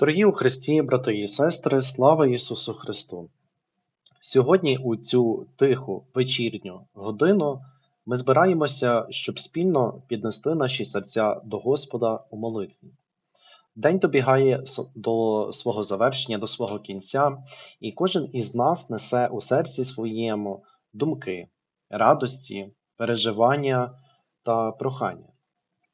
Дорогі у Христі, брати і сестри, слава Ісусу Христу! Сьогодні у цю тиху вечірню годину ми збираємося, щоб спільно піднести наші серця до Господа у молитві. День добігає до свого завершення, до свого кінця, і кожен із нас несе у серці своєму думки, радості, переживання та прохання.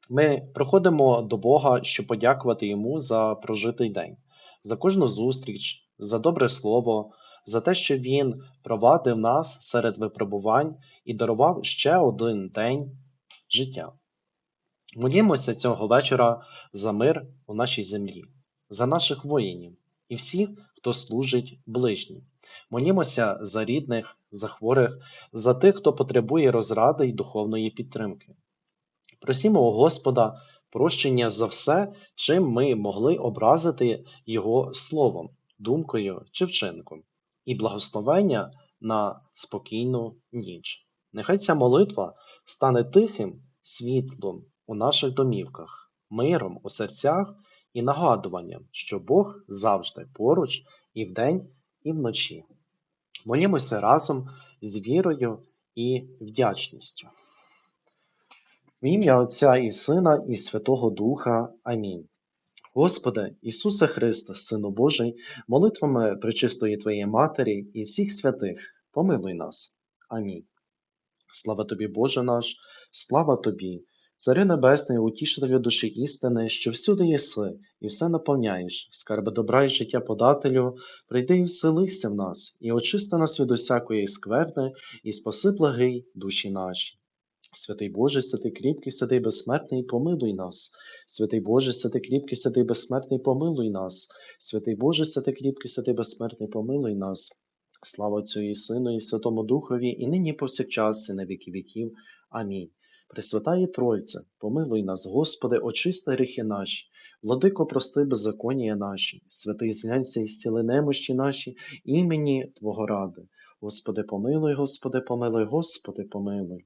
Ми проходимо до Бога, щоб подякувати Йому за прожитий день, за кожну зустріч, за добре слово, за те, що Він провадив нас серед випробувань і дарував ще один день життя. Молімося цього вечора за мир у нашій землі, за наших воїнів і всіх, хто служить ближнім. Молімося за рідних, за хворих, за тих, хто потребує розради й духовної підтримки. Просімо у Господа прощення за все, чим ми могли образити Його словом, думкою чи вчинком, і благословення на спокійну ніч. Нехай ця молитва стане тихим світлом у наших домівках, миром у серцях і нагадуванням, що Бог завжди поруч і вдень, і вночі. Молімося разом з вірою і вдячністю. В ім'я Отця і Сина, і Святого Духа. Амінь. Господи, Ісусе Христе, Сину Божий, молитвами пречистої Твоєї Матері і всіх святих, помилуй нас. Амінь. Слава тобі, Боже наш, слава тобі, Цари Небесний, утішителю душі істини, що всюди єси і все наповняєш, скарби добра і життя подателю, прийди і вселися в нас, і очисти нас від усякої скверни, і спаси благий душі наші. Святий Боже, святий кріпкий, святий безсмертний, помилуй нас. Святий Боже, святий кріпкий, святий безсмертний, помилуй нас. Святий Боже, святий кріпкий, святий безсмертний, помилуй нас. Слава Отцю і Сину, і Святому Духові, і нині і повсякчас, і на віки віків. Амінь. Пресвятає Тройце, помилуй нас, Господи, очисти гріхи наші, владико, прости беззаконія наші, святий зглянься і зціли немощі наші, імені Твого ради. Господи, помилуй, Господи, помилуй, Господи, помилуй.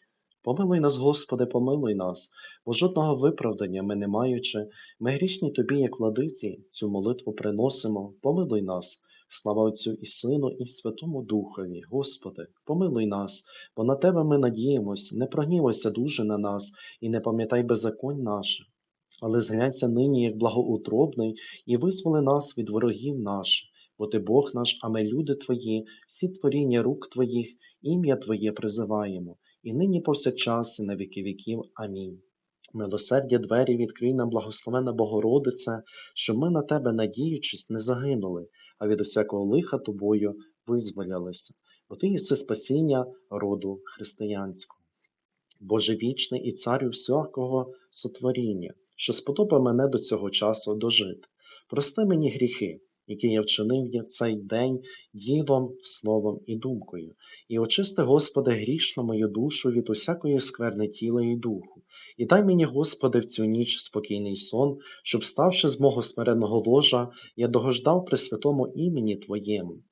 Помилуй нас, Господи, помилуй нас, бо жодного виправдання ми не маючи, ми грішні Тобі, як владиці, цю молитву приносимо, помилуй нас, слава Отцю і Сину, і Святому Духові, Господи, помилуй нас, бо на Тебе ми надіємось, не прогнівайся дуже на нас і не пам'ятай беззаконь наших, але зглянься нині як благоутробний і визволи нас від ворогів наших, бо Ти Бог наш, а ми люди Твої, всі творіння рук Твоїх, ім'я Твоє призиваємо і нині повсякчас, і на віки віків. Амінь. Милосердя двері відкрий нам, благословена Богородице, щоб ми на Тебе, надіючись, не загинули, а від усякого лиха тобою визволялися, бо Ти єси спасіння роду християнського. Боже вічний і царю всякого сотворіння, що сподобав мене до цього часу дожити. Прости мені гріхи, які я вчинив я в цей день ділом, словом і думкою, і очисти, Господи, грішно мою душу від усякої скверни тіла і духу, і дай мені, Господи, в цю ніч спокійний сон, щоб, ставши з мого смиреного ложа, я догождав при святому імені Твоєму.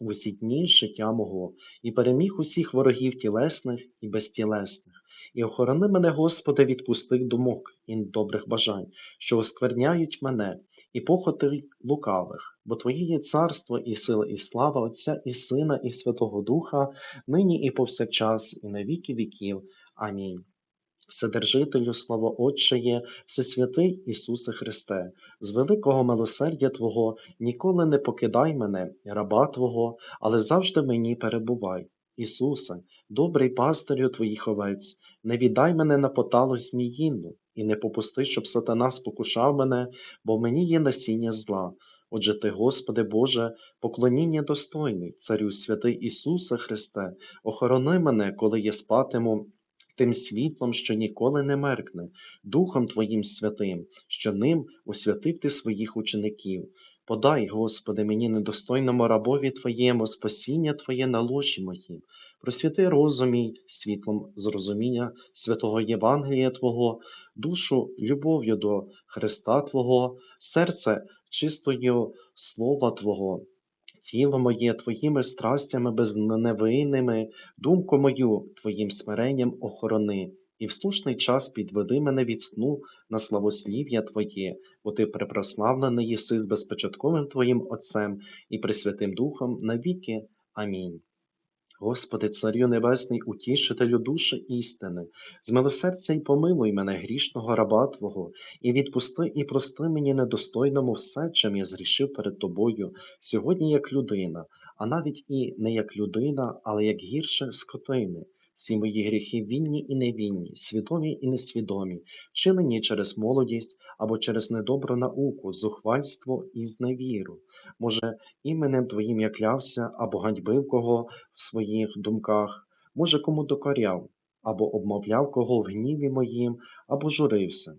Усі дні життя мого, і переміг усіх ворогів тілесних і безтілесних, і охорони мене, Господи, від пустих думок і добрих бажань, що оскверняють мене, і похоти лукавих, бо Твоє є царство і сила, і слава Отця і Сина, і Святого Духа, нині і повсякчас, і на віки віків. Амінь. Вседержителю, слава Отче є, Всесвятий Ісусе Христе, з великого милосердя Твого ніколи не покидай мене, раба Твого, але завжди мені перебувай. Ісусе, добрий пастирю Твоїх овець, не віддай мене на поталу зміїну, і не попусти, щоб сатана спокушав мене, бо в мені є насіння зла. Отже ти, Господи Боже, поклоніння достойний, Царю святий Ісусе Христе, охорони мене, коли я спатиму тим світлом, що ніколи не меркне, Духом Твоїм святим, що ним освятив ти своїх учеників. Подай, Господи, мені недостойному рабові Твоєму спасіння Твоє на ложі моїм. Просвіти розум мій світлом зрозуміння святого Євангелія Твого, душу любов'ю до Христа Твого, серце чистою слова Твого, тіло моє Твоїми страстями безневинними, думку мою Твоїм смиренням охорони, і в слушний час підведи мене від сну на славослів'я Твоє, бо Ти препрославлений єси з безпечатковим Твоїм Отцем і Пресвятим Духом навіки. Амінь. Господи, Царю Небесний, утішителю душі істини, змилосердя й помилуй мене грішного раба Твого, і відпусти і прости мені недостойному все, чим я згрішив перед Тобою, сьогодні як людина, а навіть і не як людина, але як гірше скотини. Всі мої гріхи вінні і невінні, свідомі і несвідомі, вчинені через молодість або через недобру науку, зухвальство і зневіру. Може, іменем Твоїм я клявся або ганьбив кого в своїх думках, може, кому докоряв, або обмовляв кого в гніві моїм, або журився,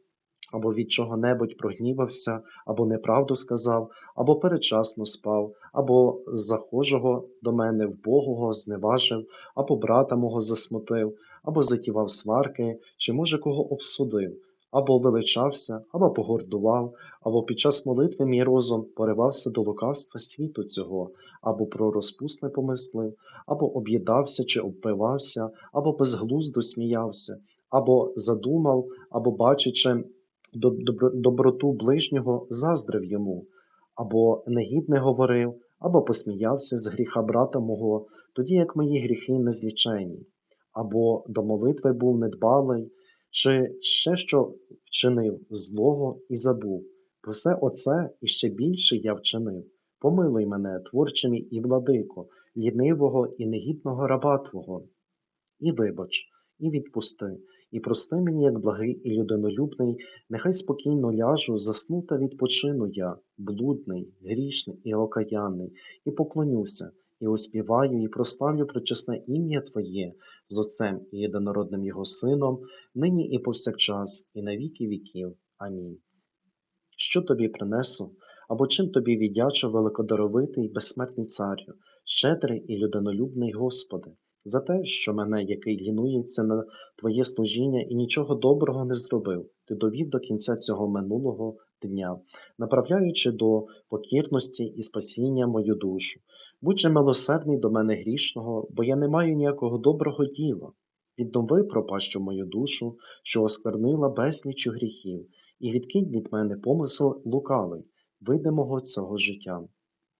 або від чого-небудь прогнівався, або неправду сказав, або передчасно спав, або захожого до мене вбогого зневажив, або брата мого засмутив, або затівав сварки, чи, може, кого обсудив, або величався, або погордував, або під час молитви мій розум поривався до лукавства світу цього, або про розпусне помислив, або об'їдався чи обпивався, або безглуздо сміявся, або задумав, або бачачи доброту ближнього, заздрив йому, або негідне говорив, або посміявся з гріха брата мого, тоді як мої гріхи незлічені, або до молитви був недбалий, чи ще що вчинив злого і забув. Про все оце і ще більше я вчинив. Помилуй мене, творче і владико, лінивого і негідного раба Твого. І вибач, і відпусти, і прости мені, як благий і людинолюбний, нехай спокійно ляжу, засну та відпочину я, блудний, грішний і окаянний, і поклонюся, і оспіваю, і прославлю пречесне ім'я Твоє з Отцем і єдинородним Його Сином, нині і повсякчас, і на віки віків. Амінь. Що тобі принесу, або чим тобі віддячу великодаровитий безсмертний царю, щедрий і людинолюбний Господи, за те, що мене, який лінується на Твоє служіння і нічого доброго не зробив, ти довів до кінця цього минулого дня, направляючи до покірності і спасіння мою душу. Будь же милосердний до мене грішного, бо я не маю ніякого доброго діла. Віднови пропащу мою душу, що осквернила безлічу гріхів, і відкинь від мене помисел лукавий, видимого цього життя.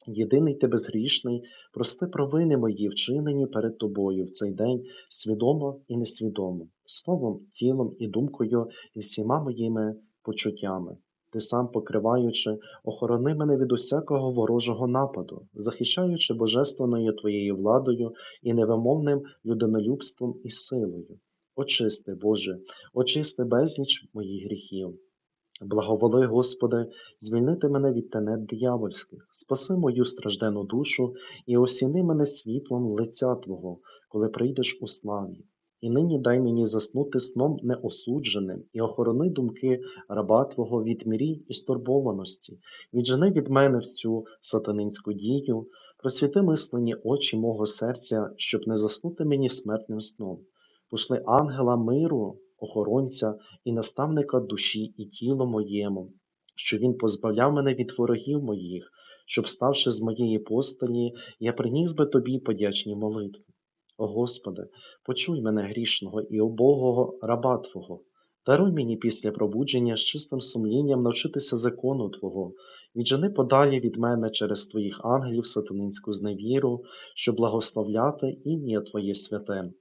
Єдиний ти безгрішний, прости провини мої, вчинені перед тобою в цей день свідомо і несвідомо, словом, тілом і думкою, і всіма моїми почуттями. Ти сам, покриваючи, охорони мене від усякого ворожого нападу, захищаючи божественною твоєю владою і невимовним людинолюбством і силою. Очисти, Боже, очисти безліч моїх гріхів. Благоволи, Господи, звільнити мене від тенет диявольських, спаси мою страждену душу і осіни мене світлом лиця Твого, коли прийдеш у славі. І нині дай мені заснути сном неосудженим і охорони думки раба Твого від мрій і стурбованості, віджени від мене всю сатанинську дію, просвіти мислені очі мого серця, щоб не заснути мені смертним сном. Пошли ангела миру, охоронця і наставника душі і тілу моєму, що він позбавляв мене від ворогів моїх, щоб, ставши з моєї постелі, я приніс би тобі подячні молитви. О Господи, почуй мене грішного і убогого раба Твого. Даруй мені після пробудження з чистим сумлінням навчитися закону Твого, віджени подалі від мене через Твоїх ангелів сатанинську зневіру, щоб благословляти ім'я Твоє святе,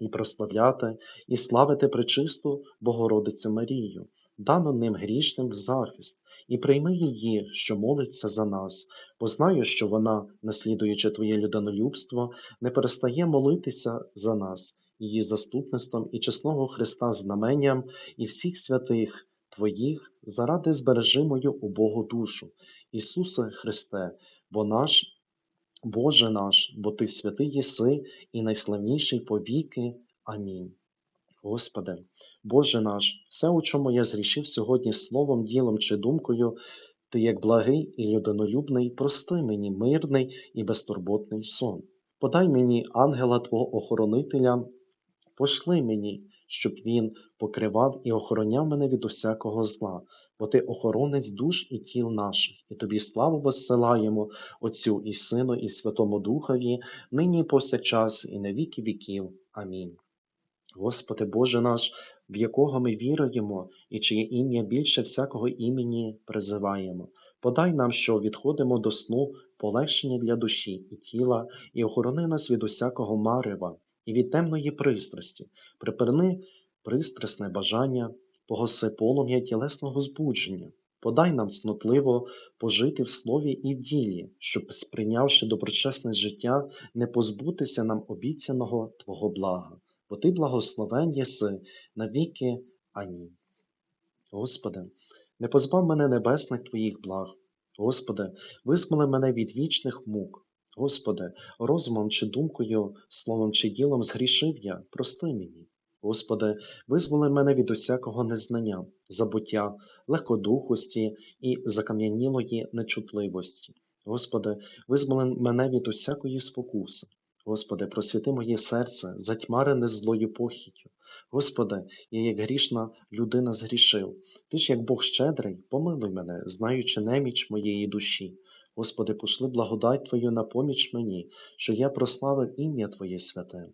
і прославляти, і славити пречисту Богородицю Марію, дану ним грішним в захист, і прийми її, що молиться за нас, бо знаю, що вона, наслідуючи Твоє людинолюбство, не перестає молитися за нас, її заступництвом і чесного Христа знаменням і всіх святих Твоїх, заради збережи мою убогу душу. Ісусе Христе, бо наш, Боже наш, бо Ти святий єси і найславніший повіки. Амінь. Господи, Боже наш, все, у чому я зрішив сьогодні словом, ділом чи думкою, Ти, як благий і людинолюбний, прости мені мирний і безтурботний сон. Подай мені ангела Твого охоронителя, пошли мені, щоб він покривав і охороняв мене від усякого зла, бо ти охоронець душ і тіл наших, і тобі славу воссилаємо Отцю і Сину, і Святому Духові, нині і повсякчас, і на віки віків. Амінь. Господи Боже наш, в якого ми віруємо, і чиє ім'я більше всякого імені призиваємо. Подай нам, що відходимо до сну, полегшення для душі і тіла, і охорони нас від усякого марева і від темної пристрасті, припини пристрасне бажання, погаси полум'я тілесного збудження. Подай нам снотливо пожити в слові і в ділі, щоб, сприйнявши доброчесне життя, не позбутися нам обіцяного Твого блага бо ти благословен єси навіки. Амінь. Господи, не позбав мене небесних Твоїх благ. Господи, висмоли мене від вічних мук. Господи, розумом чи думкою, словом чи ділом згрішив я, прости мені. Господи, визволи мене від усякого незнання, забуття, легкодухості і закам'янілої нечутливості. Господи, визволи мене від усякої спокуси. Господи, просвіти моє серце, затьмарене злою похіттю. Господи, я як грішна людина згрішив. Ти ж, як Бог щедрий, помилуй мене, знаючи неміч моєї душі. Господи, пошли благодать Твою на поміч мені, що я прославив ім'я Твоє святе.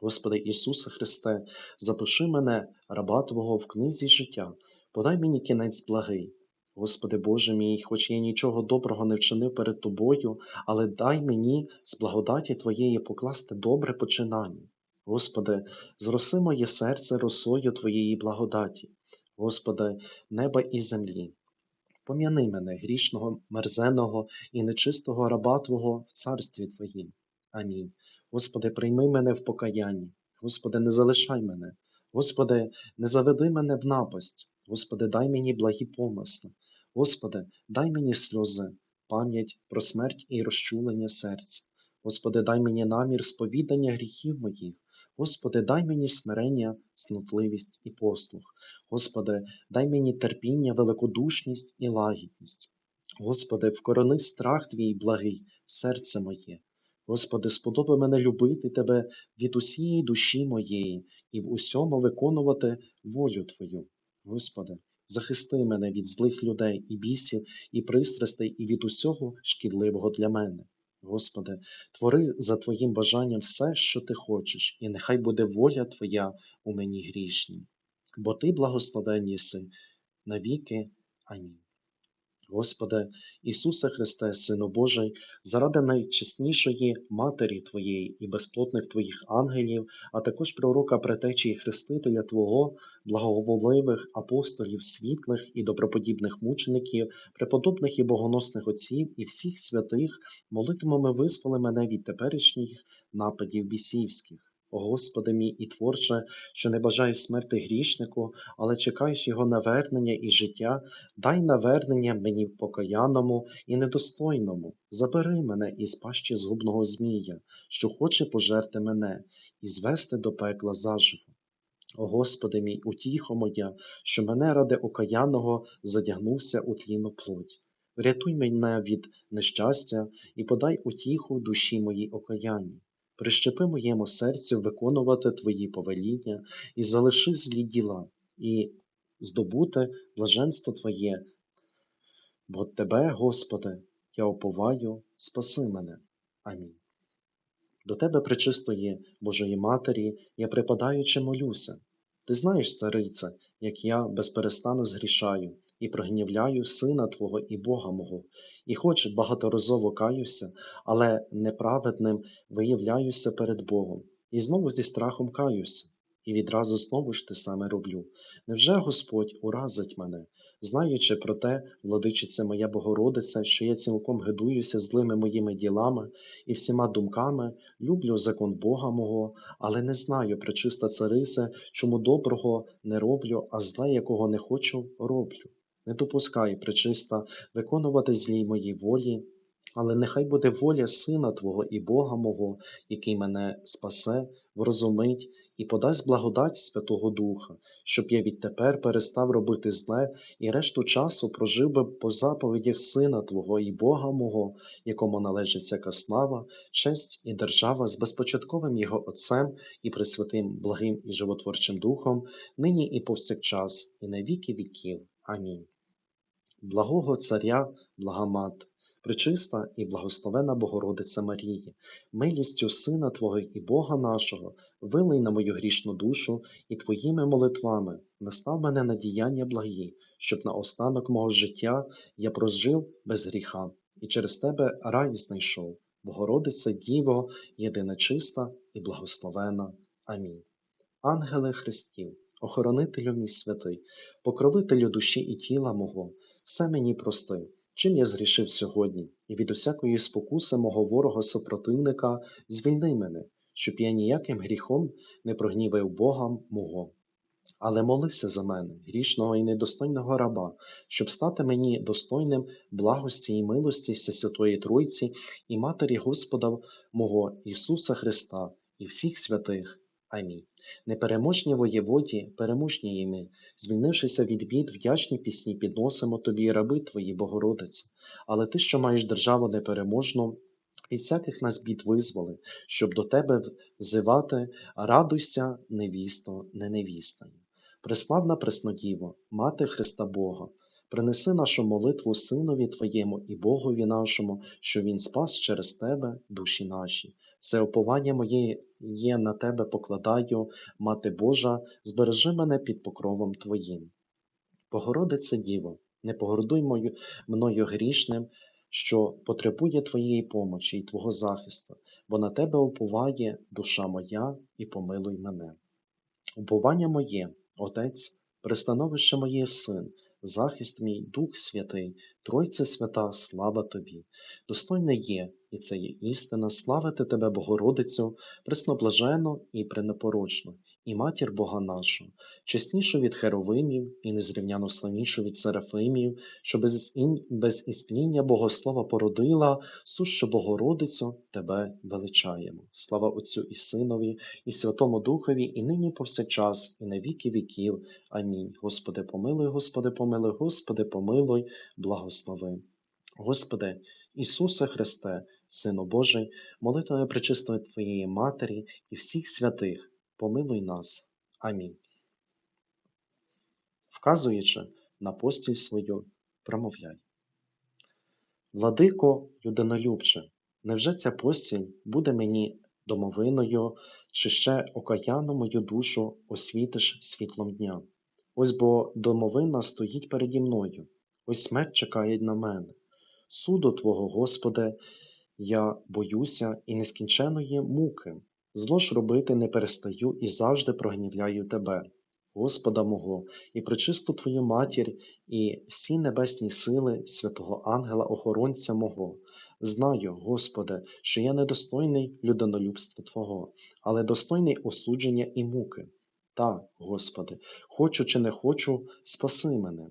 Господи Ісусе Христе, запиши мене, раба Твого, в книзі життя, подай мені кінець благий. Господи Боже мій, хоч я нічого доброго не вчинив перед Тобою, але дай мені з благодаті Твоєї покласти добре починання. Господи, зроси моє серце росою Твоєї благодаті, Господи, неба і землі. Пом'яни мене, грішного, мерзеного і нечистого раба Твого в царстві Твоїм. Амінь. Господи, прийми мене в покаянні. Господи, не залишай мене. Господи, не заведи мене в напасть. Господи, дай мені благі помисли. Господи, дай мені сльози, пам'ять про смерть і розчулення серця. Господи, дай мені намір сповідання гріхів моїх. Господи, дай мені смирення, цнотливість і послух. Господи, дай мені терпіння, великодушність і лагідність. Господи, вкорони страх Твій благий, серце моє. Господи, сподоби мене любити Тебе від усієї душі моєї і в усьому виконувати волю Твою. Господи, захисти мене від злих людей і бісів, і пристрастей, і від усього шкідливого для мене. Господи, твори за Твоїм бажанням все, що Ти хочеш, і нехай буде воля Твоя у мені грішній. Бо Ти благословен єси навіки. Амінь. Господи, Ісусе Христе, Сину Божий, заради найчеснішої Матері Твоєї і безплотних Твоїх ангелів, а також пророка Претечі і Хрестителя Твого, благоволивих апостолів, світлих і доброподібних мучеників, преподобних і богоносних отців і всіх святих, молитимемо визволи мене від теперішніх нападів бісівських. Господи мій і Творче, що не бажаєш смерти грішнику, але чекаєш його навернення і життя, дай навернення мені покаяному і недостойному. Забери мене із пащі згубного Змія, що хоче пожерти мене і звести до пекла заживо. О Господи мій, утіхо моя, що мене ради окаянного задягнувся у тліну плоть. Врятуй мене від нещастя і подай утіху душі моїй окаянні. Прищепи моєму серцю виконувати Твої повеління і залиши злі діла, і здобути блаженство Твоє. Бо Тебе, Господи, я оповаю, спаси мене. Амінь. До Тебе, пречистої Божої Матері, я припадаючи молюся. Ти знаєш, старице, як я безперестану згрішаю і прогнівляю Сина Твого і Бога мого, і хоч багаторазово каюся, але неправедним виявляюся перед Богом, і знову зі страхом каюся, і відразу знову ж те саме роблю. Невже Господь уразить мене, знаючи про те, владичиця моя Богородиця, що я цілком гидуюся злими моїми ділами і всіма думками, люблю закон Бога мого, але не знаю, пречиста царисе, чому доброго не роблю, а зле, якого не хочу, роблю. Не допускай, пречиста, виконувати злій моїй волі, але нехай буде воля Сина Твого і Бога мого, який мене спасе, врозумить і подасть благодать Святого Духа, щоб я відтепер перестав робити зле і решту часу прожив би по заповідях Сина Твого і Бога мого, якому належить всяка слава, честь і держава з безпочатковим Його Отцем і Пресвятим благим і животворчим Духом, нині і повсякчас, і на віки віків. Амінь. Благого Царя, блага Мати, Пречиста і благословена Богородиця Марії, милістю Сина Твого і Бога нашого, вилий на мою грішну душу і Твоїми молитвами настав мене на діяння благі, щоб на останок мого життя я прожив без гріха, і через Тебе рай знайшов, Богородиця Діво, єдина чиста і благословена. Амінь. Ангеле Христів, охоронителю мій святий, покровителю душі і тіла мого, все мені прости, чим я згрішив сьогодні, і від усякої спокуси мого ворога супротивника звільни мене, щоб я ніяким гріхом не прогнівив Бога мого. Але молися за мене, грішного і недостойного раба, щоб стати мені достойним благості і милості Всесвятої Тройці і Матері Господа мого Ісуса Христа і всіх святих. Амінь. Непереможні воєводі, переможні іми, звільнившися від бід, вдячні пісні підносимо тобі, раби твої, Богородице. Але ти, що маєш державу непереможну, від всяких нас бід визволи, щоб до тебе взивати, радуйся, невісто, не невістою. Преславна Преснодіво, Мати Христа Бога, принеси нашу молитву Синові Твоєму і Богові нашому, що Він спас через Тебе душі наші. Все оповання моє є на Тебе покладаю, Мати Божа, збережи мене під покровом Твоїм. Богородице Діво, не погордуй мою, мною грішним, що потребує Твоєї помочі і Твого захисту, бо на Тебе уповає душа моя і помилуй мене. Уповання моє, Отець, пристановище моє Син, захист мій, Дух Святий, Тройце свята, слава Тобі. Достойне є, і це є істина, славити Тебе, Богородицю, пресноблажено і пренепорочну, і матір Бога нашого, чеснішу від херовимів і незрівняно славнішу від серафимів, що без, ін... без істління Богослова породила, сущу Богородицю Тебе величаємо. Слава Отцю і Синові, і Святому Духові, і нині повсякчас, і на віки віків. Амінь. Господи, помилуй, Господи, помилуй, Господи, помилуй, благослови. Господи, Ісусе Христе, Сину Божий, молитвою пречистої Твоєї Матері і всіх святих, помилуй нас. Амінь. Вказуючи на постіль свою, промовляй. Владико, людинолюбче, невже ця постіль буде мені домовиною, чи ще окаяну мою душу освітиш світлом дня? Ось бо домовина стоїть переді мною, ось смерть чекає на мене. Суду Твого, Господи, я боюся і нескінченої муки. Зло ж робити не перестаю і завжди прогнівляю Тебе, Господа мого, і причисту Твою матір, і всі небесні сили святого ангела охоронця мого. Знаю, Господи, що я недостойний людинолюбства Твого, але достойний осудження і муки. Так, Господи, хочу чи не хочу, спаси мене.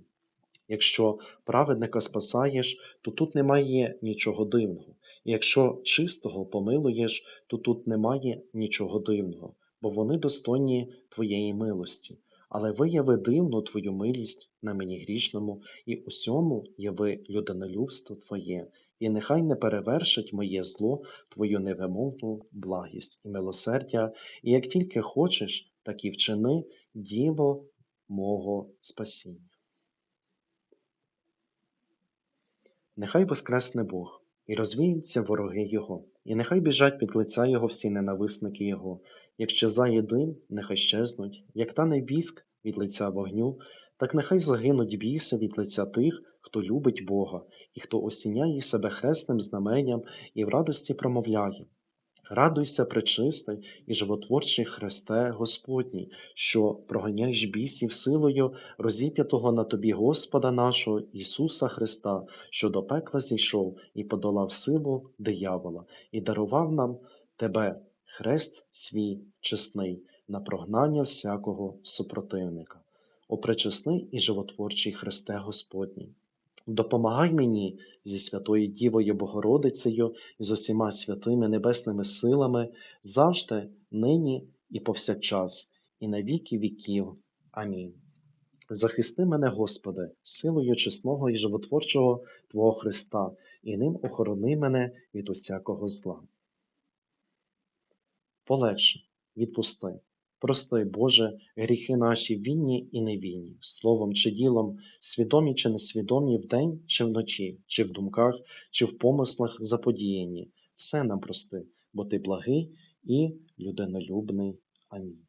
Якщо праведника спасаєш, то тут немає нічого дивного. І якщо чистого помилуєш, то тут немає нічого дивного, бо вони достойні Твоєї милості. Але вияви дивну Твою милість на мені грішному, і усьому яви людинолюбство Твоє, і нехай не перевершить моє зло Твою невимовну благість і милосердя, і як тільки хочеш, так і вчини діло мого спасіння. Нехай воскресне Бог, і розвіються вороги Його, і нехай біжать під лиця Його всі ненависники Його, як щезає дим, нехай щезнуть, як тане віск від лиця вогню, так нехай загинуть біси від лиця тих, хто любить Бога, і хто осіняє себе хресним знаменням і в радості промовляє. Радуйся, пречистий і животворчий Христе Господній, що проганяєш бісів силою розіп'ятого на тобі Господа нашого Ісуса Христа, що до пекла зійшов і подолав силу диявола, і дарував нам Тебе, хрест свій чесний, на прогнання всякого супротивника. О пречесний і животворчий Христе Господній! Допомагай мені зі Святою Дівою Богородицею і з усіма святими небесними силами завжди, нині і повсякчас, і на віки віків. Амінь. Захисти мене, Господи, силою чесного і животворчого Твого Христа, і ним охорони мене від усякого зла. Полегше, відпусти, прости, Боже, гріхи наші вінні і невінні, словом чи ділом, свідомі чи несвідомі, вдень чи вночі, чи в думках, чи в помислах заподіяні. Все нам прости, бо Ти благий і людинолюбний. Амінь.